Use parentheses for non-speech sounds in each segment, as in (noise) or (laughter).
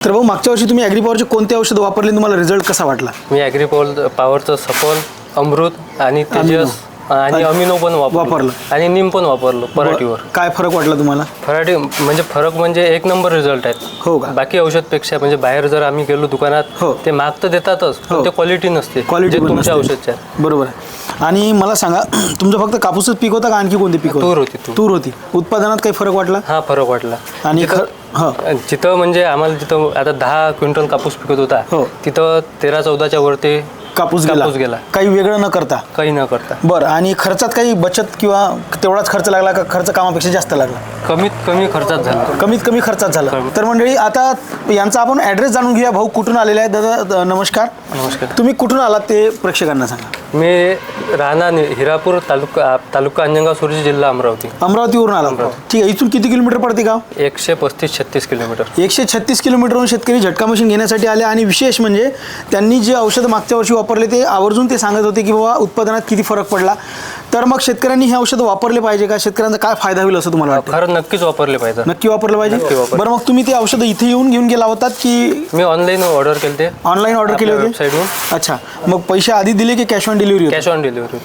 तर भाऊ मागच्या वर्षी तुम्ही ॲग्रीपॉवरचे कोणते औषध वापरले तुम्हाला रिझल्ट कसा वाटला मी ॲग्रीपोल पॉवरचं सफल अमृत आणि तेजस आणि अमिनो पण वापरलं वापरलं. आणि निम पण वापरलं पराठीवर काय फरक वाटला तुम्हाला पराठी म्हणजे फरक म्हणजे एक नंबर रिझल्ट आहेत हो का बाकी औषधपेक्षा म्हणजे बाहेर जर आम्ही गेलो दुकानात हो. ते माग तर देतातच हो. पण ते क्वालिटी नसते जे पण तुमच्या. औषधच्या आहेत. बरोबर आहे आणि मला सांगा (clears throat) तुमचं फक्त कापूसच पीक होता का? आणखी कोणते पीक होतं? तूर होती तूर. तूर होती. उत्पादनात काही फरक वाटला? हा फरक वाटला. आणि हां. जिथं म्हणजे आम्हाला जिथं आता दहा क्विंटल कापूस पिकत हो. होता तिथं तेरा चौदाच्या वरती कापूस गेला. कापूस गेला. काही वेगळं न करता? काही न करता. बरं आणि खर्चात काही बचत किंवा तेवढाच खर्च लागला का? खर्च कामापेक्षा जास्त लागला? कमीत कमी खर्चात झाला. कमीत कमी खर्चात झाला. तर मंडळी आता यांचा आपण ॲड्रेस जाणून घेऊया. भाऊ कुठून आलेले आहे? दादा द- नमस्कार. नमस्कार. तुम्ही कुठून आलात ते प्रेक्षकांना सांगा. मी राहणार हिरापूर तालुका तालुका अंजनगाव सुरजी जिल्हा अमरावती. अमरावतीवरून आला. ठीक आहे इथून किती किलोमीटर पडते गाव? एकशे पस्तीस छत्तीस किलोमीटर. एकशे छत्तीस किलोमीटरहून शेतकरी झटका मशीन घेण्यासाठी आले आणि विशेष म्हणजे त्यांनी जे औषधं मागच्या वर्षी वापरले ते आवर्जून ते सांगत होते की बाबा उत्पादनात किती फरक पडला. तर मग शेतकऱ्यांनी हे औषधं वापरले पाहिजे का? शेतकऱ्यांचा काय फायदा होईल असं तुम्हाला वाटतं? खरं नक्कीच वापरले पाहिजे. नक्की वापरलं पाहिजे. बरं मग तुम्ही ते औषधं इथे येऊन घेऊन गेला होतात की मी ऑनलाईन ऑर्डर केले ते ऑनलाईन ऑर्डर केले होते? अच्छा. मग पैसे आधी दिले की कॅश ऑन डिलिव्हरी होते? कॅश ऑन डिलिव्हरी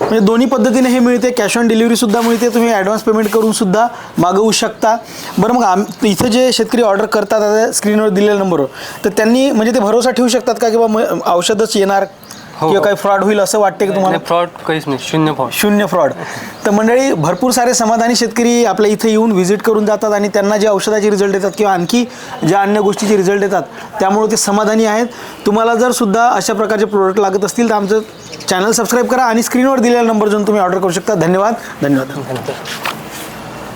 म्हणजे दोन्ही पद्धतीने हे मिळते कॅश ऑन डिलिव्हरी सुद्धा मिळते तुम्ही ॲडव्हान्स पेमेंट करून सुद्धा मागवू शकता. बरं मग आम इथं जे शेतकरी ऑर्डर करतात आता स्क्रीनवर दिलेल्या नंबरवर तर त्यांनी म्हणजे ते भरोसा ठेवू शकतात का किंवा म- औषधच येणार हो. किंवा काही फ्रॉड होईल असं वाटते की तुम्हाला? फ्रॉड काहीच नाही. शून्य फ्रॉड शून्य फ्रॉड तर मंडळी भरपूर सारे समाधानी शेतकरी आपल्या इथे येऊन व्हिजिट करून जातात आणि त्यांना जे औषधाचे रिझल्ट येतात किंवा आणखी ज्या अन्य गोष्टीचे रिझल्ट येतात त्यामुळे ते समाधानी आहेत. तुम्हाला जर सुद्धा अशा प्रकारचे प्रोडक्ट लागत असतील तर आमचं चॅनल सबस्क्राईब करा आणि स्क्रीनवर दिलेला नंबर जाऊन तुम्ही ऑर्डर करू शकता. धन्यवाद. धन्यवाद.